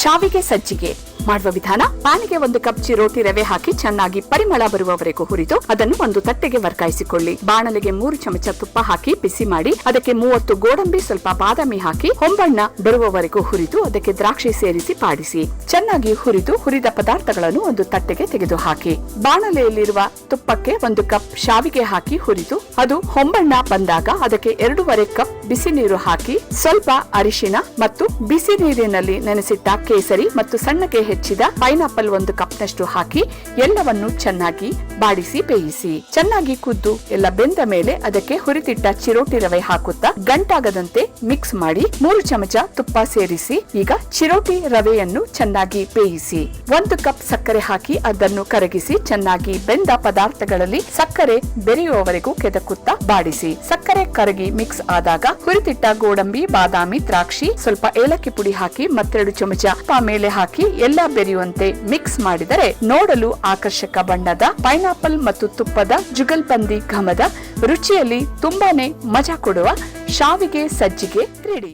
ಶಾವಿಗೆ ಸಜ್ಜಿಗೆ. ಮಾಡುವ ವಿಧಾನ, ಪಾನಿಗೆ ಒಂದು ಕಪ್ ಚಿರೋಟಿ ರವೆ ಹಾಕಿ ಚೆನ್ನಾಗಿ ಪರಿಮಳ ಬರುವವರೆಗೂ ಹುರಿದು ಅದನ್ನು ಒಂದು ತಟ್ಟೆಗೆ ವರ್ಗಾಯಿಸಿಕೊಳ್ಳಿ. ಬಾಣಲೆಗೆ ಮೂರು ಚಮಚ ತುಪ್ಪ ಹಾಕಿ ಬಿಸಿ ಮಾಡಿ, ಅದಕ್ಕೆ ಮೂವತ್ತು ಗೋಡಂಬಿ, ಸ್ವಲ್ಪ ಬಾದಾಮಿ ಹಾಕಿ ಹೊಂಬಣ್ಣ ಬರುವವರೆಗೂ ಹುರಿದು ಅದಕ್ಕೆ ದ್ರಾಕ್ಷಿ ಸೇರಿಸಿ ಪಾಡಿಸಿ. ಚೆನ್ನಾಗಿ ಹುರಿದು ಹುರಿದ ಪದಾರ್ಥಗಳನ್ನು ಒಂದು ತಟ್ಟೆಗೆ ತೆಗೆದು ಹಾಕಿ ಬಾಣಲೆಯಲ್ಲಿರುವ ತುಪ್ಪಕ್ಕೆ ಒಂದು ಕಪ್ ಶಾವಿಗೆ ಹಾಕಿ ಹುರಿದು, ಅದು ಹೊಂಬಣ್ಣ ಬಂದಾಗ ಅದಕ್ಕೆ ಎರಡೂವರೆ ಕಪ್ ಬಿಸಿ ನೀರು ಹಾಕಿ, ಸ್ವಲ್ಪ ಅರಿಶಿನ ಮತ್ತು ಬಿಸಿ ನೀರಿನಲ್ಲಿ ನೆನೆಸಿಟ್ಟ ಕೇಸರಿ ಮತ್ತು ಸಣ್ಣಗೆ ಹೆಚ್ಚಿದ ಪೈನಾಪಲ್ ಒಂದು ಕಪ್ನಷ್ಟು ಹಾಕಿ ಎಲ್ಲವನ್ನು ಚೆನ್ನಾಗಿ ಬಾಡಿಸಿ ಬೇಯಿಸಿ. ಚೆನ್ನಾಗಿ ಕುದ್ದು ಎಲ್ಲ ಬೆಂದ ಮೇಲೆ ಅದಕ್ಕೆ ಹುರಿದಿಟ್ಟ ಚಿರೋಟಿ ರವೆ ಹಾಕುತ್ತಾ ಗಂಟಾಗದಂತೆ ಮಿಕ್ಸ್ ಮಾಡಿ ಮೂರು ಚಮಚ ತುಪ್ಪ ಸೇರಿಸಿ ಈಗ ಚಿರೋಟಿ ರವೆಯನ್ನು ಚೆನ್ನಾಗಿ ಬೇಯಿಸಿ. ಒಂದು ಕಪ್ ಸಕ್ಕರೆ ಹಾಕಿ ಅದನ್ನು ಕರಗಿಸಿ ಚೆನ್ನಾಗಿ ಬೆಂದ ಪದಾರ್ಥಗಳಲ್ಲಿ ಸಕ್ಕರೆ ಬೆರೆಯುವವರೆಗೂ ಕೆದಕುತ್ತಾ ಬಾಡಿಸಿ. ಸಕ್ಕರೆ ಕರಗಿ ಮಿಕ್ಸ್ ಆದಾಗ ಹುರಿದಿಟ್ಟ ಗೋಡಂಬಿ, ಬಾದಾಮಿ, ದ್ರಾಕ್ಷಿ ಸ್ವಲ್ಪ ಏಲಕ್ಕಿ ಪುಡಿ ಹಾಕಿ ಮತ್ತೆರಡು ಚಮಚ ತುಪ್ಪ ಮೇಲೆ ಹಾಕಿ ಎಲ್ಲ ಬೆರೆಯುವಂತೆ ಮಿಕ್ಸ್ ಮಾಡಿದರೆ ನೋಡಲು ಆಕರ್ಷಕ ಬಣ್ಣದ ಪೈನಾಪಲ್ ಮತ್ತು ತುಪ್ಪದ ಜುಗಲ್ಬಂದಿ ಘಮದ ರುಚಿಯಲ್ಲಿ ತುಂಬಾನೇ ಮಜಾ ಕೊಡುವ ಶಾವಿಗೆ ಸಜ್ಜಿಗೆ ರೆಡಿ